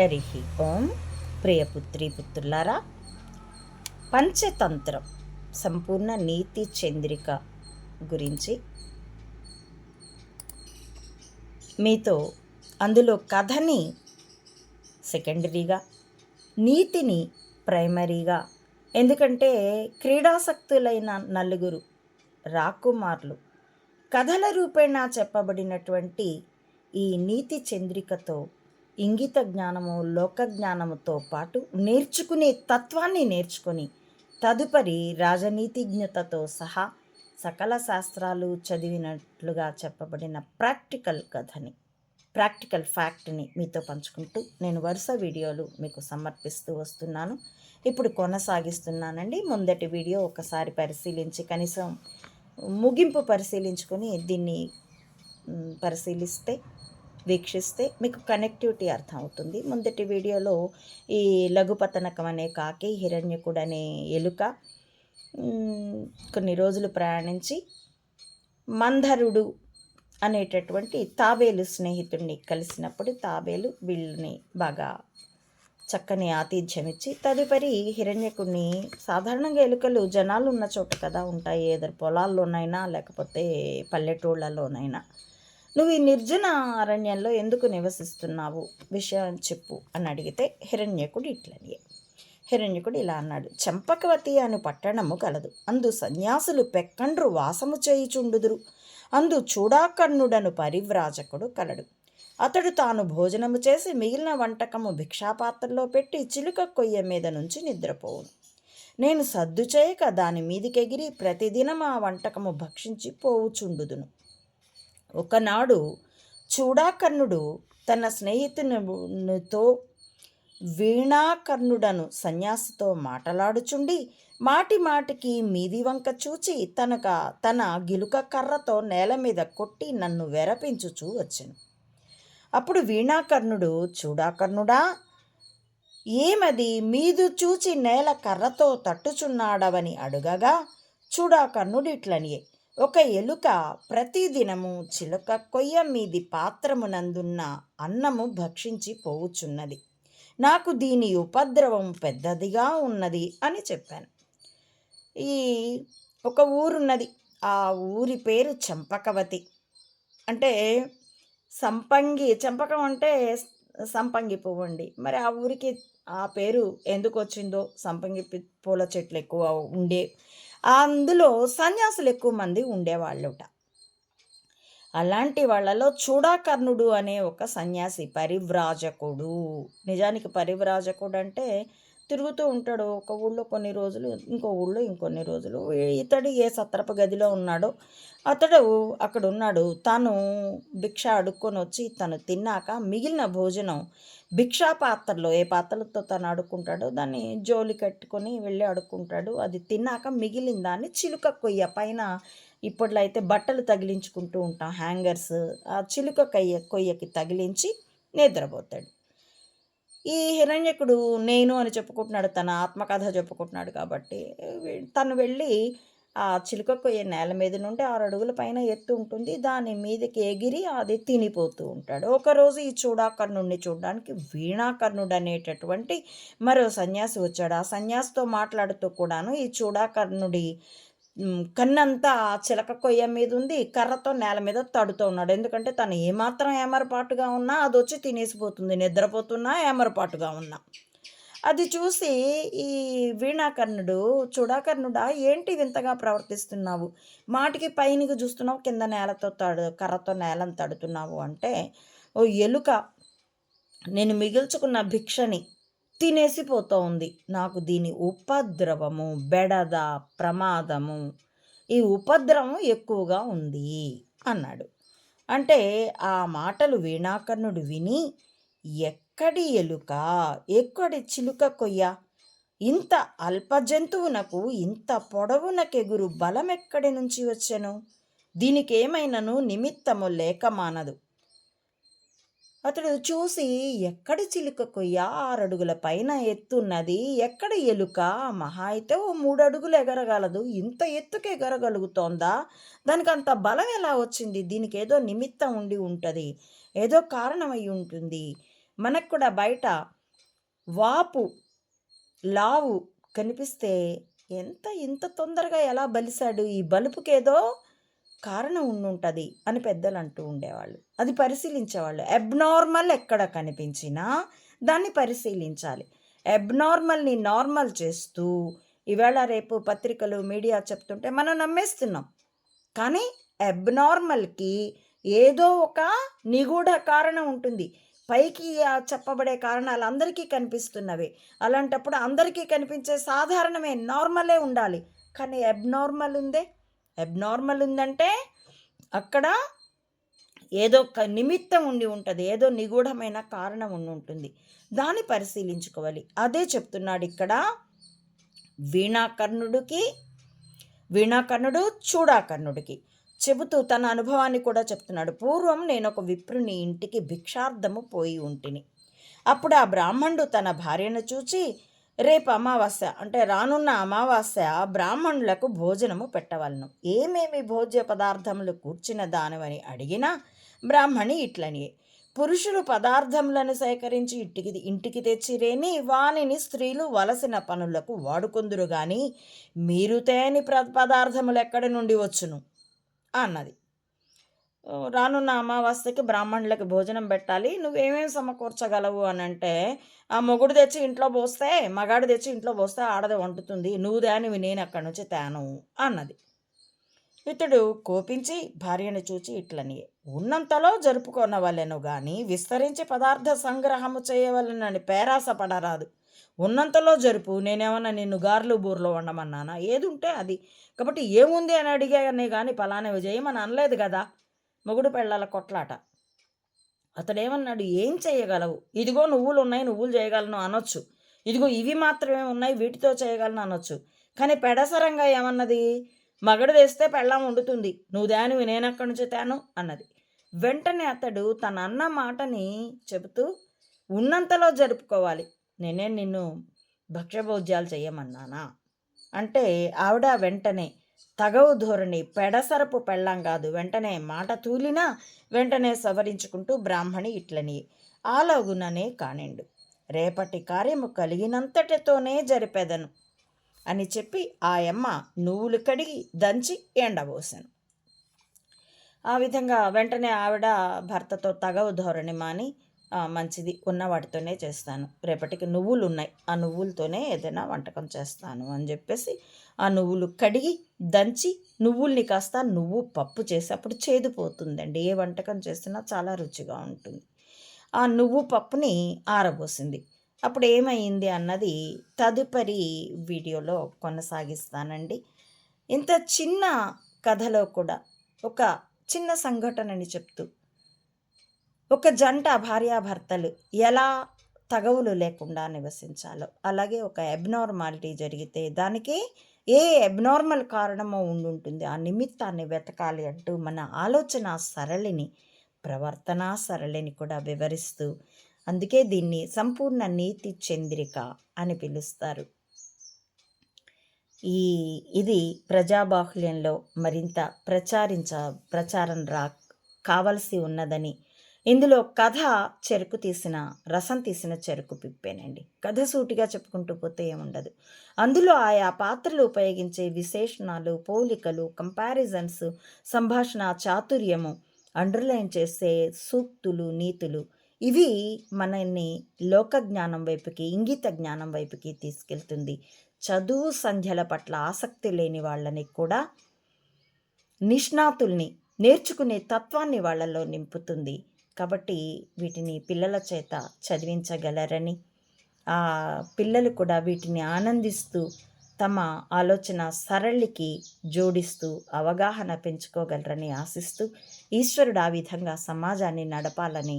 హరి ఓం. ప్రియపుత్రి పుత్రులారా పంచతంత్రం సంపూర్ణ నీతి చంద్రిక గురించి మీతో అందులో కథని సెకండరీగా నీతిని ప్రైమరీగా ఎందుకంటే క్రీడాసక్తులైన నలుగురు రాకుమార్లు కథల రూపేణా చెప్పబడినటువంటి ఈ నీతి చంద్రికతో ఇంగిత జ్ఞానము లోక జ్ఞానముతో పాటు నేర్చుకునే తత్వాన్ని నేర్చుకొని తదుపరి రాజనీతిజ్ఞతతో సహా సకల శాస్త్రాలు చదివినట్లుగా చెప్పబడిన ప్రాక్టికల్ కథని ప్రాక్టికల్ ఫ్యాక్ట్ని మీతో పంచుకుంటూ నేను వరుస వీడియోలు మీకు సమర్పిస్తూ వస్తున్నాను. ఇప్పుడు కొనసాగిస్తున్నానండి. ముందటి వీడియో ఒకసారి పరిశీలించి కనీసం ముగింపు పరిశీలించుకొని దీన్ని పరిశీలిస్తే వీక్షిస్తే మీకు కనెక్టివిటీ అర్థం అవుతుంది ముందటి వీడియోలో ఈ లఘుపతనకం అనే కాకి హిరణ్యకుడు అనే ఎలుక కొన్ని రోజులు ప్రయాణించి మంధరుడు అనేటటువంటి తాబేలు స్నేహితుడిని కలిసినప్పుడు తాబేలు వీళ్ళని బాగా చక్కని ఆతిథ్యం ఇచ్చి తదుపరి హిరణ్యకుడిని సాధారణంగా ఎలుకలు జనాలు ఉన్న చోట కదా ఉంటాయి. ఏదో పొలాల్లోనైనా లేకపోతే పల్లెటూళ్ళలోనైనా నువ్వు ఈ నిర్జన అరణ్యంలో ఎందుకు నివసిస్తున్నావు? విషయం చెప్పు అని అడిగితే హిరణ్యకుడు ఇట్లనియే హిరణ్యకుడు ఇలా అన్నాడు చంపకవతి అను పట్టణము కలదు. అందు సన్యాసులు పెక్కండ్రు వాసము చేయుచుండుదురు. అందు చూడాకర్ణుడను పరివ్రాజకుడు కలడు. అతడు తాను భోజనము చేసి మిగిలిన వంటకము భిక్షాపాత్రలో పెట్టి చిలుక కొయ్య మీద నుంచి నిద్రపోవును. నేను సద్దు చేయక దాని మీదికెగిరి ప్రతిదినం ఆ వంటకము భక్షించి పోవుచుండుదును. ఒకనాడు చూడాకర్ణుడు తన స్నేహితునితో వీణాకర్ణుడను సన్యాసితో మాటలాడుచుండి మాటి మాటికి మీది వంక చూచి తనక తన గిలుక కర్రతో నేల మీద కొట్టి నన్ను వెరపించుచూ వచ్చాను. అప్పుడు వీణాకర్ణుడు చూడాకర్ణుడా ఏమది? మీదు చూచి నేల కర్రతో తట్టుచున్నాడవని అడుగగా చూడాకర్ణుడు ఇట్లనియే ఒక ఎలుక ప్రతిదినము చిలుక కొయ్య మీది పాత్రమునందున్న అన్నము భక్షించి పోవుచున్నది. నాకు దీని ఉపద్రవం పెద్దదిగా ఉన్నది అని చెప్పాను. ఈ ఒక ఊరున్నది. ఆ ఊరి పేరు చంపకవతి. అంటే సంపంగి చంపకం అంటే సంపంగి పువ్వు అండి మరి ఆ ఊరికి ఆ పేరు ఎందుకు వచ్చిందో? సంపంగి పూల చెట్లు ఎక్కువ ఉండే అందులో సన్యాసులు ఎక్కువ మంది ఉండేవాళ్ళుట. అలాంటి వాళ్ళలో చూడాకర్ణుడు అనే ఒక సన్యాసి పరివ్రాజకుడు. నిజానికి పరివ్రాజకుడు అంటే తిరుగుతూ ఉంటాడు ఒక ఊళ్ళో కొన్ని రోజులు ఇంకో ఊళ్ళో ఇంకొన్ని రోజులు. ఇతడు ఏ సత్రప గదిలో ఉన్నాడో అతడు అక్కడ ఉన్నాడు తాను భిక్ష అడుక్కొని వచ్చి తను తిన్నాక మిగిలిన భోజనం భిక్షా పాత్రలో ఏ పాత్రలతో తను అడుక్కుంటాడో దాన్ని జోలి కట్టుకొని వెళ్ళి అడుక్కుంటాడు. అది తిన్నాక మిగిలిన దాన్ని చిలుక కొయ్య. పైన ఇప్పట్లో అయితే బట్టలు తగిలించుకుంటూ ఉంటాం హ్యాంగర్స్. ఆ చిలుక కొయ్య కొయ్యకి తగిలించి నిద్రపోతాడు. ఈ హిరణ్యకుడు నేను అని చెప్పుకుంటున్నాడు తన ఆత్మకథ చెప్పుకుంటున్నాడు కాబట్టి తను వెళ్ళి ఆ చిలుకకు నేల మీద నుండి ఆరు అడుగుల పైన ఎత్తు ఉంటుంది. దాని మీదకి ఎగిరి అది తినిపోతూ ఉంటాడు. ఒకరోజు ఈ చూడాకర్ణుడిని చూడడానికి వీణాకర్ణుడు అనేటటువంటి మరో సన్యాసి వచ్చాడు. ఆ సన్యాసితో మాట్లాడుతూ కూడాను ఈ చూడాకర్ణుడి కన్నంతా చిలక కొయ్య మీద ఉంది కర్రతో నేల మీద తడుతూ ఉన్నాడు. ఎందుకంటే తను ఏమాత్రం ఏమరపాటుగా ఉన్నా అది వచ్చి తినేసిపోతుంది నిద్రపోతున్నా ఏమరపాటుగా ఉన్నా. అది చూసి ఈ వీణాకర్ణుడు చూడాకర్ణుడా ఏంటి వింతగా ప్రవర్తిస్తున్నావు? మాటికి పైనకి చూస్తున్నావు కింద నేలతో తడు కర్రతో నేలను తడుతున్నావు అంటే ఓ ఎలుక నేను మిగిల్చుకున్న భిక్షని తినేసిపోతూ ఉంది నాకు దీని ఉపద్రవము బెడద ప్రమాదము ఈ ఉపద్రవం ఎక్కువగా ఉంది అన్నాడు. అంటే ఆ మాటలు వీణాకర్ణుడు విని ఎక్కడి ఎలుక ఎక్కడి చిలుక కొయ్య? ఇంత అల్ప జంతువునకు ఇంత పొడవునకెగురు బలం ఎక్కడి నుంచి వచ్చెను? దీనికేమైనను నిమిత్తము లేక మానదు. అతడు చూసి ఎక్కడ చిలుక కొయ్య ఆరడుగుల పైన ఎత్తున్నది? ఎక్కడ ఎలుక? మహా అయితే ఓ మూడు అడుగులు ఎగరగలదు. ఇంత ఎత్తుకు ఎగరగలుగుతోందా? దానికి అంత బలం ఎలా వచ్చింది? దీనికి ఏదో నిమిత్తం ఉండి ఉంటుంది. ఏదో కారణమై ఉంటుంది. మనకు కూడా బయట వాపు లావు కనిపిస్తే ఎంత ఇంత తొందరగా ఎలా బలిశాడు? ఈ బలుపుకేదో కారణం ఉండుంటుంది అని పెద్దలు అంటూ ఉండేవాళ్ళు. అది పరిశీలించేవాళ్ళు. అబ్నార్మల్ ఎక్కడ కనిపించినా దాన్ని పరిశీలించాలి. అబ్నార్మల్ని నార్మల్ చేస్తూ ఈవేళ రేపు పత్రికలు మీడియా చెప్తుంటే మనం నమ్మేస్తున్నాం. కానీ అబ్నార్మల్కి ఏదో ఒక నిగూఢ కారణం ఉంటుంది. పైకి చెప్పబడే కారణాలు అందరికీ కనిపిస్తున్నవి. అలాంటప్పుడు అందరికీ కనిపించే సాధారణమే నార్మలే ఉండాలి. కానీ అబ్నార్మల్ ఉందే? అబ్నార్మల్ ఉందంటే అక్కడ ఏదో ఒక నిమిత్తం ఉండి ఉంటుంది ఏదో నిగూఢమైన కారణం ఉండి ఉంటుంది. దాన్ని పరిశీలించుకోవాలి. అదే చెప్తున్నాడు ఇక్కడ వీణాకర్ణుడికి వీణాకర్ణుడు చూడాకర్ణుడికి. చెబుతూ తన అనుభవాన్ని కూడా చెప్తున్నాడు. పూర్వం నేను ఒక విప్రుని ఇంటికి భిక్షార్థము పోయి ఉంటిని. అప్పుడు ఆ బ్రాహ్మణుడు తన భార్యను చూచి రేపు అమావాస్య అంటే రానున్న అమావాస్య బ్రాహ్మణులకు భోజనము పెట్టవలను. ఏమేమి భోజ్య పదార్థములు కూర్చిన దానవని అడిగినా బ్రాహ్మణి ఇట్లని పురుషులు పదార్థములను సేకరించి ఇంటికి ఇంటికి తెచ్చిరేని వానిని స్త్రీలు వలసిన పనులకు వాడుకొందురు గాని మీరు తేని ప్ర పదార్థములు ఎక్కడి నుండి వచ్చును? అన్నది. రానున్న అమావాస్యకి బ్రాహ్మణులకి భోజనం పెట్టాలి. నువ్వేమేమి సమకూర్చగలవు అని అంటే ఆ మొగుడు తెచ్చి ఇంట్లో పోస్తే మగాడు తెచ్చి ఇంట్లో పోస్తే ఆడది వండుతుంది. నువ్వు దానివి నేను అక్కడి నుంచి తేను అన్నది. ఇతడు కోపించి భార్యను చూచి ఇట్లని ఉన్నంతలో జరుపుకొనవలెను గాని విస్తరించి పదార్థ సంగ్రహము చేయవలెనని పేరాస పడరాదు ఉన్నంతలో జరుపు నేనేమన్నా నిన్ను గార్లు బూర్లో వండమన్నానా? ఏది ఉంటే అది. కాబట్టి ఏముంది అని అడిగానే కానీ పలానా అని అనలేదు కదా. మొగుడు పెళ్ళాల కొట్లాట. అతడేమన్నాడు ఏం చేయగలవు? ఇదిగో నువ్వులు ఉన్నాయి నువ్వులు చేయగలను అనొచ్చు. ఇదిగో ఇవి మాత్రమే ఉన్నాయి వీటితో చేయగలను అనొచ్చు. కానీ పెడసరంగా ఏమన్నది? మగడు తెస్తే పెళ్ళాం వండుతుంది. నువ్వు దానివి నేను అక్కడి నుంచి తాను? అన్నది. వెంటనే అతడు తన అన్న మాటని చెబుతూ ఉన్నంతలో జరుపుకోవాలి. నేనే నిన్ను భక్ష్యభోజ్యాలు చేయమన్నానా? అంటే ఆవిడ వెంటనే తగవు ధోరణి పెడసరపు పెళ్ళం కాదు. వెంటనే మాట తూలినా వెంటనే సవరించుకుంటూ బ్రాహ్మణి ఇట్లని ఆలోగుననే కానిండు. రేపటి కార్యము కలిగినంతటితోనే జరిపెదను అని చెప్పి ఆ యమ్మ నువ్వులు కడిగి దంచి ఎండబోసాను. ఆ విధంగా వెంటనే ఆవిడ భర్తతో తగవు ధోరణి మాని మంచిది ఉన్న వాటితోనే చేస్తాను. రేపటికి నువ్వులు ఉన్నాయి ఆ నువ్వులతోనే ఏదైనా వంటకం చేస్తాను అని చెప్పేసి ఆ నువ్వులు కడిగి దంచి నువ్వుల్ని కాస్త నువ్వు పప్పు చేసి అప్పుడు చేదుపోతుందండి. ఏ వంటకం చేసినా చాలా రుచిగా ఉంటుంది. ఆ నువ్వు పప్పుని ఆరబోసింది. అప్పుడు ఏమైంది అన్నది తదుపరి వీడియోలో కొనసాగిస్తానండి. ఇంత చిన్న కథలో కూడా ఒక చిన్న సంఘటనని చెప్తూ ఒక జంట భార్యాభర్తలు ఎలా తగవులు లేకుండా నివసించాలో. అలాగే ఒక అబ్నార్మాలిటీ జరిగితే దానికి ఏ అబ్నార్మల్ కారణమో ఉండుంటుంది. ఆ నిమిత్తాన్ని వెతకాలి అంటూ మన ఆలోచన సరళిని ప్రవర్తన సరళిని కూడా వివరిస్తూ అందుకే దీన్ని సంపూర్ణ నీతి చంద్రిక అని పిలుస్తారు. ఈ ఇది ప్రజాబాహుల్యంలో మరింత ప్రచారించ ప్రచారం రా కావలసి ఉన్నదని ఇందులో కథ చెరుకు తీసిన రసం తీసిన చెరుకు పిప్పేనండి. కథ సూటిగా చెప్పుకుంటూ పోతే ఏముండదు. అందులో ఆయా పాత్రలు ఉపయోగించే విశేషణాలు పోలికలు కంపారిజన్స్ సంభాషణ చాతుర్యము అండర్లైన్ చేసే సూక్తులు నీతులు ఇవి మనల్ని లోక జ్ఞానం వైపుకి ఇంగిత జ్ఞానం వైపుకి తీసుకెళ్తుంది. చదువు సంధ్యల పట్ల ఆసక్తి లేని వాళ్ళని కూడా నిష్ణాతుల్ని నేర్చుకునే తత్వాన్ని వాళ్ళలో నింపుతుంది. కాబట్టి వీటిని పిల్లల చేత చదివించగలరని ఆ పిల్లలు కూడా వీటిని ఆనందిస్తూ తమ ఆలోచన సరళికి జోడిస్తూ అవగాహన పెంచుకోగలరని ఆశిస్తూ ఈశ్వరుడు ఆ విధంగా సమాజాన్ని నడపాలని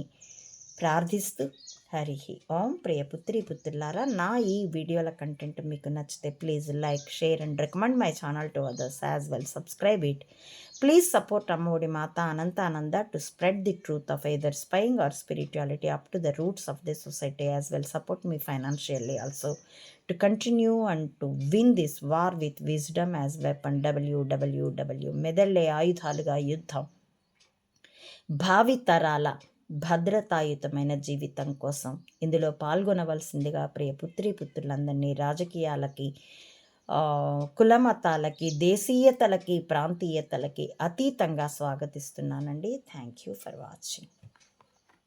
ప్రార్థిస్తూ హరి ఓం ప్రియ పుత్రి పుత్రులారా నా ఈ వీడియోల కంటెంట్ మీకు నచ్చితే please like share and recommend my channel to others as well subscribe it please support Ammaodi Matha Anantananda to spread the truth of either spying or spirituality up to the roots of the society as well support me financially also to continue and to win this war with wisdom as weapon www మెదళ్ళే ఆయుధాలుగా యుద్ధం భావి తరాల భద్రతాయుతమైన జీవితం కోసం. ఇందులో పాల్గొనవలసిందిగా ప్రియ పుత్రి పుత్రులందరినీ రాజకీయాలకి కులమతాలకి దేశీయతలకి ప్రాంతీయతలకి అతీతంగా స్వాగతిస్తున్నానండి. Thank you for watching.